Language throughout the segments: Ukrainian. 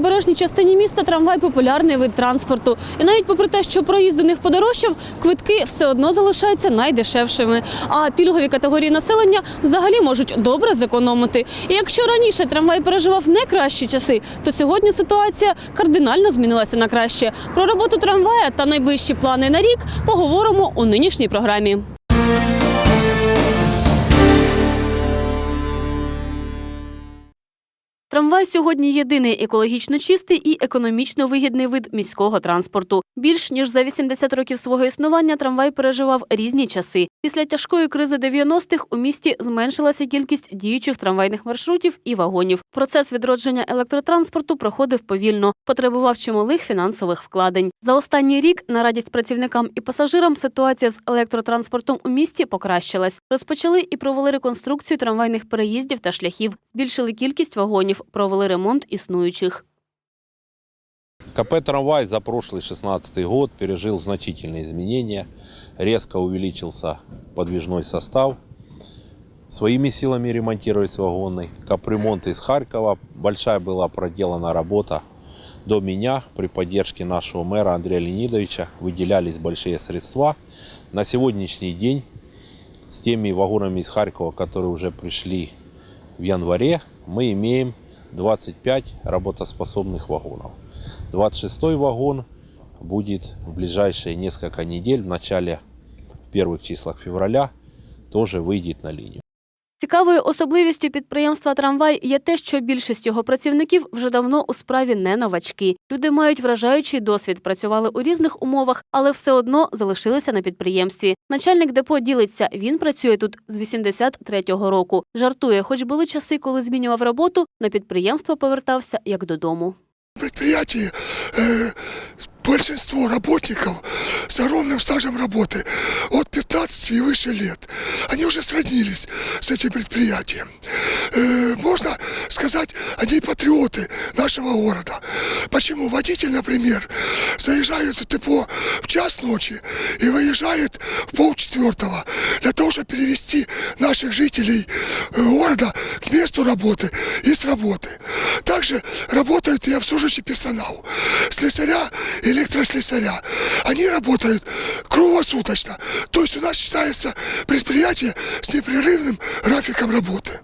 Правобережній частині міста трамвай популярний вид транспорту. І навіть попри те, що проїзд у них подорожчав, квитки все одно залишаються найдешевшими. А пільгові категорії населення взагалі можуть добре зекономити. І якщо раніше трамвай переживав не кращі часи, то сьогодні ситуація кардинально змінилася на краще. Про роботу трамвая та найближчі плани на рік поговоримо у нинішній програмі. Трамвай сьогодні єдиний екологічно чистий і економічно вигідний вид міського транспорту. Більш ніж за 80 років свого існування трамвай переживав різні часи. Після тяжкої кризи 90-х у місті зменшилася кількість діючих трамвайних маршрутів і вагонів. Процес відродження електротранспорту проходив повільно, потребував чималих фінансових вкладень. За останній рік на радість працівникам і пасажирам ситуація з електротранспортом у місті покращилась. Розпочали і провели реконструкцію трамвайних переїздів та шляхів, збільшили кількість вагонів, провели ремонт існуючих. КП «Трамвай» за прошлый 16 год пережил значительные изменения. Резко увеличился подвижной состав. Своими силами ремонтировались вагоны. Капремонт из Харькова. Большая была проделана работа. До меня при поддержке нашего мэра Андрея Леонидовича выделялись большие средства. На сегодняшний день с теми вагонами из Харькова, которые уже пришли в январе, мы имеем 25 работоспособных вагонов. 26 вагон будет в ближайшие несколько недель, в начале в первых числах февраля, тоже выйдет на линию. Цікавою особливістю підприємства Трамвай є те, що більшість його працівників вже давно у справі не новачки. Люди мають вражаючий досвід, працювали у різних умовах, але все одно залишилися на підприємстві. Начальник депо ділиться. Він працює тут з 83-го року. Жартує, хоч були часи, коли змінював роботу, на підприємство повертався як додому. предприятии э, большинство работников с огромным стажем работы от 15 и выше лет. Они уже сроднились с этим предприятием. Э, можно сказать, они патриоты нашего города. Почему? Водитель, например, заезжает в депо в час ночи и выезжает в полчетвертого для того, чтобы перевести наших жителей э, города к месту работы и с работы. Также работает и обслуживающий персонал. Слесаря электрослесаря. Они работают круглосуточно. То есть у нас считается предприятие с непрерывным графиком работы.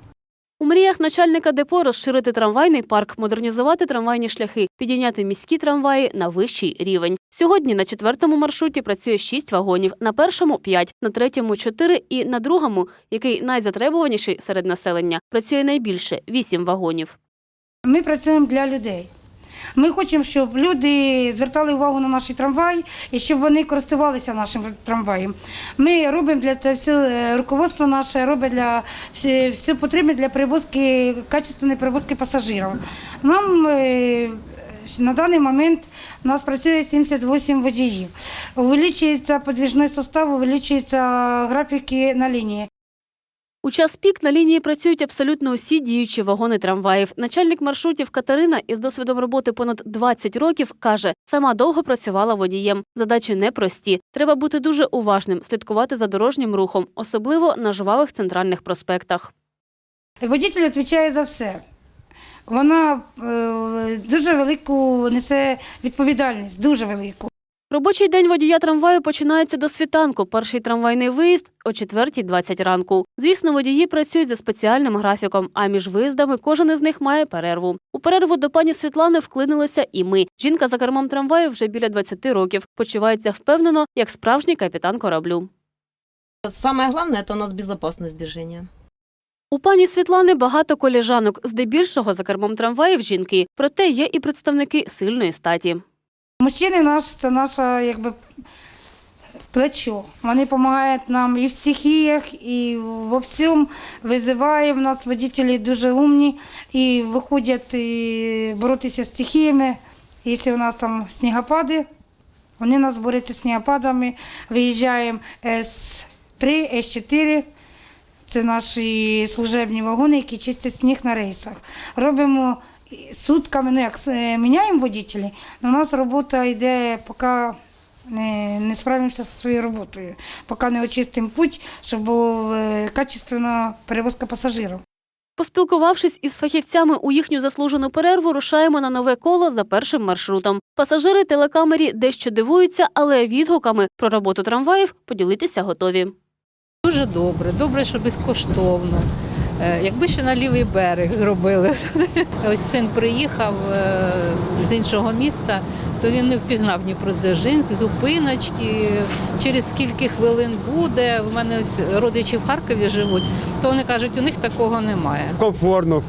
У мріях начальника депо розширити трамвайний парк, модернізувати трамвайні шляхи, підійняти міські трамваї на вищий рівень. Сьогодні на четвертому маршруті працює шість вагонів, на першому п'ять, на третьому чотири і на другому, який найзатребуваніший серед населення, працює найбільше вісім вагонів. Ми працюємо для людей. Ми хочемо, щоб люди звертали увагу на наш трамвай і щоб вони користувалися нашим трамваєм. Ми робимо для це все руководство наше робить для все, все потрібне для перевозки, качественної перевозки пасажирів. Нам е, на даний момент у нас працює 78 водіїв. Увеличується подвіжний состав, увеличуються графіки на лінії. У час пік на лінії працюють абсолютно усі діючі вагони трамваїв. Начальник маршрутів Катерина із досвідом роботи понад 20 років каже, сама довго працювала водієм. Задачі непрості. Треба бути дуже уважним, слідкувати за дорожнім рухом, особливо на жвавих центральних проспектах. Водитель відповідає за все. Вона е, дуже велику несе відповідальність, дуже велику. Робочий день водія трамваю починається до світанку. Перший трамвайний виїзд о 4.20 ранку. Звісно, водії працюють за спеціальним графіком, а між виїздами кожен із них має перерву. У перерву до пані Світлани вклинилися і ми. Жінка за кермом трамваю вже біля 20 років. Почувається впевнено, як справжній капітан кораблю. Самое главное – это у нас безопасность движения. У пані Світлани багато коліжанок, здебільшого за кермом трамваїв жінки. Проте є і представники сильної статі. Мужчини наш це наше якби плечо. Вони допомагають нам і в стихіях, і во всьому. Визиваємо нас водителі дуже умні і виходять і боротися з стихіями. Якщо у нас там снігопади, вони нас борються з снігопадами. Виїжджаємо С3, С4. Це наші служебні вагони, які чистять сніг на рейсах. Робимо сутками, ну як е, міняємо водителі, але у нас робота йде, поки не, не справимося зі своєю роботою, поки не очистимо путь, щоб була качественна перевозка пасажирів. Поспілкувавшись із фахівцями у їхню заслужену перерву, рушаємо на нове коло за першим маршрутом. Пасажири телекамері дещо дивуються, але відгуками про роботу трамваїв поділитися готові. Дуже добре, добре, що безкоштовно. Е, Якби ще на лівий берег зробили. Ось син приїхав е, з іншого міста, то він не впізнав Дніпродзержинськ, зупиночки, через скільки хвилин буде. У мене ось родичі в Харкові живуть, то вони кажуть, у них такого немає. комфортно.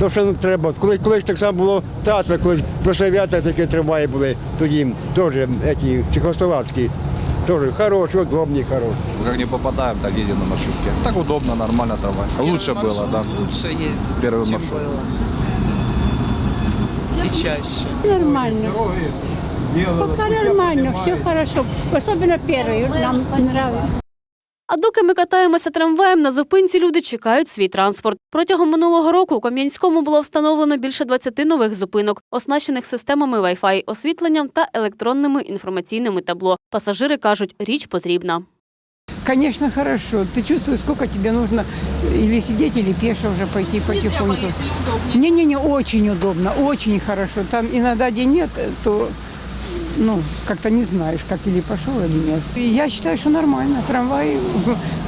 То, що ну, треба. Коли, колись так само було театр, коли прошлі авіація такі трамваї були, тоді теж ці, чехословацькі. Тоже хороші, удобні, хороші. Как не попадаем, так едем на маршрутке. Так удобно, нормально трамвай. Лучше было, да. Лучше ездить, Первый чем маршрут. было. И чаще. Нормально. Пока нормально, все хорошо. Особенно первый нам понравился. А доки ми катаємося трамваєм, на зупинці люди чекають свій транспорт. Протягом минулого року у Кам'янському було встановлено більше 20 нових зупинок, оснащених системами Wi-Fi, освітленням та електронними інформаційними табло. Пасажири кажуть, річ потрібна. Конечно, хорошо. Ты чувствуешь, сколько тебе нужно или сидеть, или пешо уже пойти потихоньку. Не-не-не, очень удобно, очень хорошо. Там иногда где нет, то ну, как-то не знаешь, как или пошел, или нет. И Я считаю, что нормально. Трамвай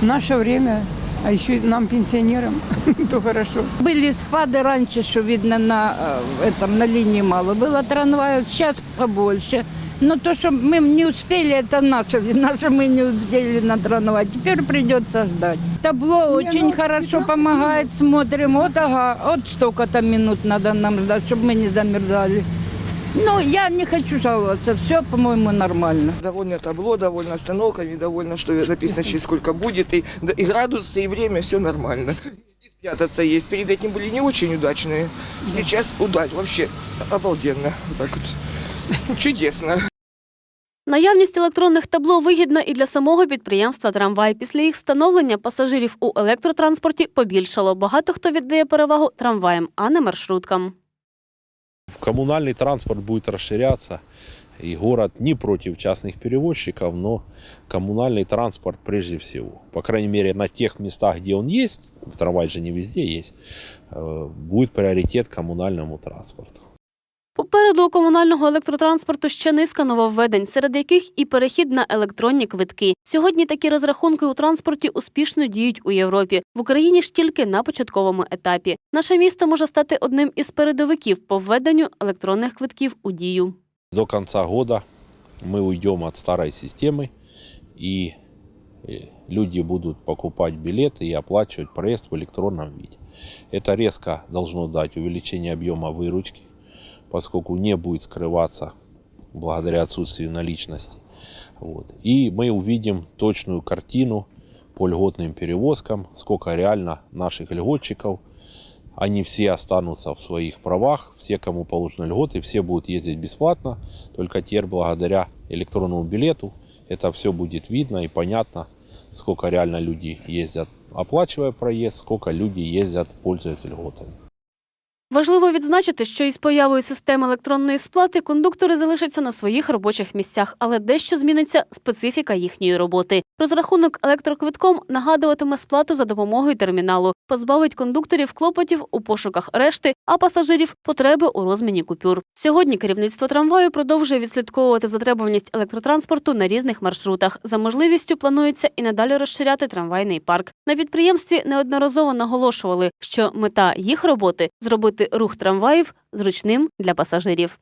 в наше время, а еще и нам, пенсионерам, то хорошо. Были спады раньше, что видно на, э, этом, на линии мало. Было трамваев, сейчас побольше. Но то, что мы не успели, это наша вина, что мы не успели на трамвай. Теперь придется ждать. Табло очень хорошо помогает, смотрим. Вот, ага, вот столько-то минут надо нам ждать, чтобы мы не замерзали. Ну, я не хочу жаловаться, все, по-моему, нормально. Довольно табло, довольно остановками, довольно, что написано, через сколько будет. И, да, и градусы, и время, все нормально. И спрятаться есть. Перед этим были не очень удачные. Сейчас удач, вообще обалденно. Вот так вот. Чудесно. Наявність електронних табло вигідна і для самого підприємства трамвай. Після їх встановлення пасажирів у електротранспорті побільшало. Багато хто віддає перевагу трамваям, а не маршруткам. Коммунальный транспорт будет расширяться, и город не против частных перевозчиков, но коммунальный транспорт прежде всего. По крайней мере, на тех местах, где он есть, трамвай же не везде есть, э, будет приоритет коммунальному транспорту. Попереду у комунального електротранспорту ще низка нововведень, серед яких і перехід на електронні квитки. Сьогодні такі розрахунки у транспорті успішно діють у Європі. В Україні ж тільки на початковому етапі. Наше місто може стати одним із передовиків по введенню електронних квитків у дію. До конца года мы уйдем от старой системы, и э, люди будут покупать билеты и оплачивать проезд в электронном виде. Это резко должно дать увеличение объема выручки, Поскольку не будет скрываться благодаря отсутствию наличности. Вот. И мы увидим точную картину по льготным перевозкам, сколько реально наших льготчиков они все останутся в своих правах, все, кому положены льготы, все будут ездить бесплатно, только теперь благодаря электронному билету это все будет видно и понятно, сколько реально люди ездят, оплачивая проезд, сколько люди ездят, пользуясь льготами. Важливо відзначити, що із появою системи електронної сплати кондуктори залишаться на своїх робочих місцях, але дещо зміниться специфіка їхньої роботи. Розрахунок електроквитком нагадуватиме сплату за допомогою терміналу, позбавить кондукторів клопотів у пошуках решти, а пасажирів потреби у розміні купюр. Сьогодні керівництво трамваю продовжує відслідковувати затребуваність електротранспорту на різних маршрутах. За можливістю планується і надалі розширяти трамвайний парк. На підприємстві неодноразово наголошували, що мета їх роботи зробити рух трамваїв зручним для пасажирів.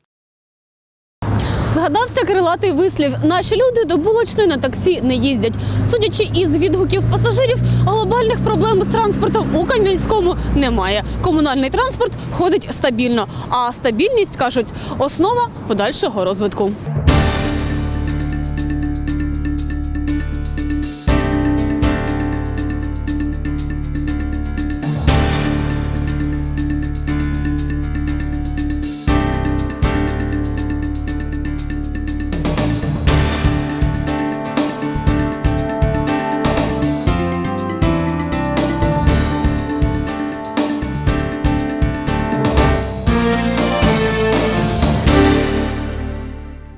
Згадався крилатий вислів. Наші люди до булочної на таксі не їздять. Судячи із відгуків пасажирів, глобальних проблем з транспортом у Кам'янському немає. Комунальний транспорт ходить стабільно. А стабільність кажуть основа подальшого розвитку.